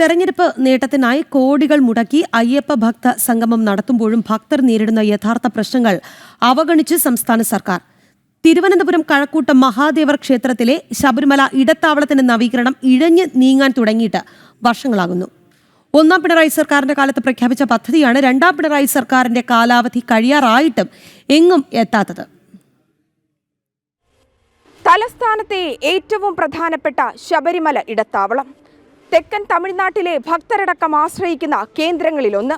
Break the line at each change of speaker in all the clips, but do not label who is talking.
തെരഞ്ഞെടുപ്പ് നേട്ടത്തിനായി കോടികൾ മുടക്കി അയ്യപ്പ ഭക്ത സംഗമം നടത്തുമ്പോഴും ഭക്തർ നേരിടുന്ന യഥാർത്ഥ പ്രശ്നങ്ങൾ അവഗണിച്ച് സംസ്ഥാന സർക്കാർ. തിരുവനന്തപുരം കഴക്കൂട്ടം മഹാദേവർ ക്ഷേത്രത്തിലെ ശബരിമല ഇടത്താവളത്തിന്റെ നവീകരണം ഇഴഞ്ഞ് നീങ്ങാൻ തുടങ്ങിയിട്ട് വർഷങ്ങളാകുന്നു. ഒന്നാം പിണറായി സർക്കാരിന്റെ കാലത്ത് പ്രഖ്യാപിച്ച പദ്ധതിയാണ് രണ്ടാം പിണറായി സർക്കാരിന്റെ കാലാവധി കഴിയാറായിട്ടും എങ്ങും എത്താത്തത്.
തലസ്ഥാനത്തെ ഏറ്റവും പ്രധാനപ്പെട്ട ശബരിമല ഇടത്താവളം. തെക്കൻ തമിഴ്നാട്ടിലെ ഭക്തരടക്കം ആശ്രയിക്കുന്ന കേന്ദ്രങ്ങളിലൊന്ന്.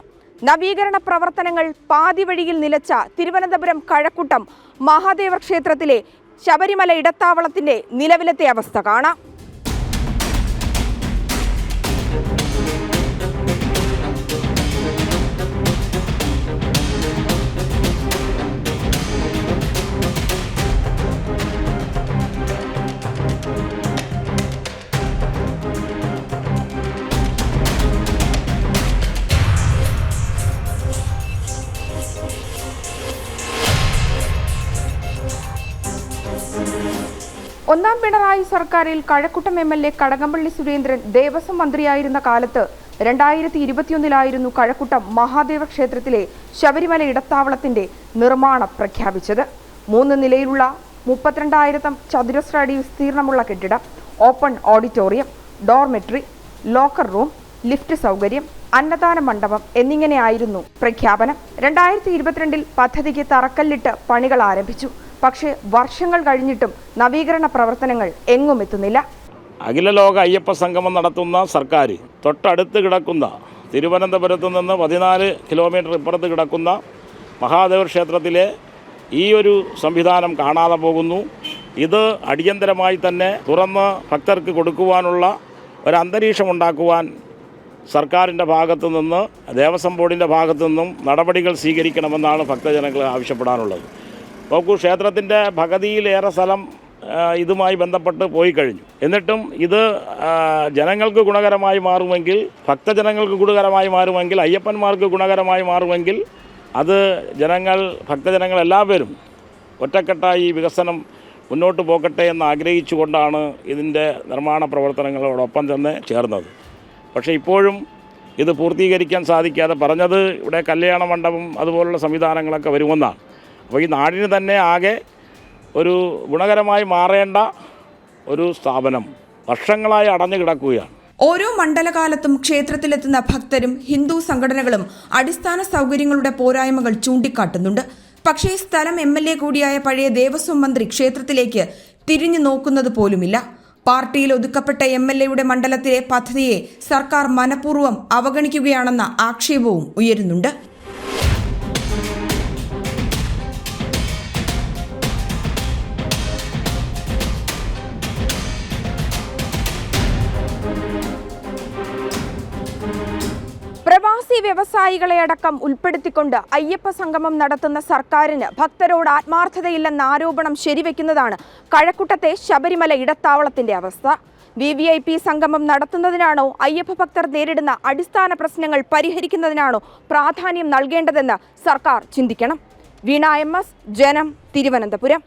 നവീകരണ പ്രവർത്തനങ്ങൾ പാതിവഴിയിൽ നിലച്ച തിരുവനന്തപുരം കഴക്കൂട്ടം മഹാദേവ ക്ഷേത്രത്തിലെ ശബരിമല ഇടത്താവളത്തിന്റെ നിലവിലത്തെ അവസ്ഥ കാണാം. ഒന്നാം പിണറായി സർക്കാരിൽ Kazhakoottam M L A Kadakampally Surendran Devaswom മന്ത്രിയായിരുന്ന കാലത്ത് രണ്ടായിരത്തി ഇരുപത്തിയൊന്നിലായിരുന്നു കഴക്കൂട്ടം മഹാദേവ ക്ഷേത്രത്തിലെ ശബരിമല ഇടത്താവളത്തിന്റെ നിർമ്മാണം പ്രഖ്യാപിച്ചത്. മൂന്ന് നിലയിലുള്ള മുപ്പത്തിരണ്ടായിരത്തം ചതുരശ്ര അടി വിസ്തീർണമുള്ള കെട്ടിടം open auditorium dormitory locker room lift സൗകര്യം അന്നദാന മണ്ഡപം എന്നിങ്ങനെയായിരുന്നു പ്രഖ്യാപനം. രണ്ടായിരത്തി ഇരുപത്തിരണ്ടിൽ പദ്ധതിക്ക് തറക്കല്ലിട്ട് പണികൾ ആരംഭിച്ചു. പക്ഷേ വർഷങ്ങൾ കഴിഞ്ഞിട്ടും നവീകരണ പ്രവർത്തനങ്ങൾ എങ്ങും എത്തുന്നില്ല.
അഖില ലോക അയ്യപ്പ സംഗമം നടത്തുന്ന സർക്കാർ തൊട്ടടുത്ത് കിടക്കുന്ന തിരുവനന്തപുരത്ത് നിന്ന് പതിനാല് കിലോമീറ്റർ ഇപ്പുറത്ത് കിടക്കുന്ന മഹാദേവ ക്ഷേത്രത്തിലെ ഈ ഒരു സംവിധാനം കാണാതെ പോകുന്നു. ഇത് അടിയന്തരമായി തന്നെ തുറന്ന് ഭക്തർക്ക് കൊടുക്കുവാനുള്ള ഒരു അന്തരീക്ഷം ഉണ്ടാക്കുവാൻ സർക്കാരിന്റെ ഭാഗത്തു നിന്ന് ദേവസ്വം ബോർഡിന്റെ ഭാഗത്തു നിന്നും നടപടികൾ സ്വീകരിക്കണമെന്നാണ് ഭക്തജനങ്ങൾ ആവശ്യപ്പെടാനുള്ളത് നോക്കൂ ക്ഷേത്രത്തിന്റെ ഭഗതിയിലേറെ സ്ഥലം ഇതുമായി ബന്ധപ്പെട്ട് പോയി കഴിഞ്ഞു. എന്നിട്ടും ഇത് ജനങ്ങൾക്ക് ഗുണകരമായി മാറുമെങ്കിൽ ഭക്തജനങ്ങൾക്ക് ഗുണകരമായി മാറുമെങ്കിൽ അയ്യപ്പന്മാർക്ക് ഗുണകരമായി മാറുമെങ്കിൽ അത് ജനങ്ങൾ ഭക്തജനങ്ങൾ എല്ലാവരും ഒറ്റക്കെട്ടായി വികസനം മുന്നോട്ട് പോകട്ടെ എന്ന് ആഗ്രഹിച്ചുകൊണ്ടാണ് ഇതിന്റെ നിർമ്മാണ പ്രവർത്തനങ്ങളോടൊപ്പം തന്നെ ചേർന്നത്. പക്ഷേ ഇപ്പോഴും ഇത് പൂർത്തീകരിക്കാൻ സാധിക്കാതെ പറഞ്ഞത് ഇവിടെ കല്യാണ മണ്ഡപം അതുപോലുള്ള സംവിധാനങ്ങളൊക്കെ വരുമെന്നാണ്. അപ്പോൾ ഈ നാടിന് തന്നെ ആകെ ഒരു ഗുണകരമായി മാറേണ്ട ഒരു സ്ഥാപനം വർഷങ്ങളായി അടഞ്ഞു കിടക്കുകയാണ്.
ഓരോ മണ്ഡലകാലത്തും ക്ഷേത്രത്തിലെത്തുന്ന ഭക്തരും ഹിന്ദു സംഘടനകളും അടിസ്ഥാന സൗകര്യങ്ങളുടെ പോരായ്മകൾ ചൂണ്ടിക്കാട്ടുന്നുണ്ട്. പക്ഷേ സ്ഥലം എം എൽ എ കൂടിയായ പഴയ ദേവസ്വം മന്ത്രി ക്ഷേത്രത്തിലേക്ക് തിരിഞ്ഞു നോക്കുന്നത് പോലുമില്ല. പാർട്ടിയിൽ ഒതുക്കപ്പെട്ട എം എൽ എയുടെ മണ്ഡലത്തിലെ പദ്ധതിയെ സർക്കാർ മനഃപൂർവം അവഗണിക്കുകയാണെന്ന ആക്ഷേപവും ഉയരുന്നുണ്ട്. പ്രവാസി വ്യവസായികളെ അടക്കം ഉൾപ്പെടുത്തിക്കൊണ്ട് അയ്യപ്പ സംഗമം നടത്തുന്ന സർക്കാരിന് ഭക്തരോട് ആത്മാർത്ഥതയില്ലെന്ന ആരോപണം ശരിവെക്കുന്നതാണ് കഴക്കൂട്ടത്തെ ശബരിമല ഇടത്താവളത്തിന്റെ അവസ്ഥ. വി വി ഐ പി സംഗമം നടത്തുന്നതിനാണോ അയ്യപ്പ ഭക്തർ നേരിടുന്ന അടിസ്ഥാന പ്രശ്നങ്ങൾ പരിഹരിക്കുന്നതിനാണോ പ്രാധാന്യം നൽകേണ്ടതെന്ന് സർക്കാർ ചിന്തിക്കണം. വീണ എം എസ് ജനം തിരുവനന്തപുരം.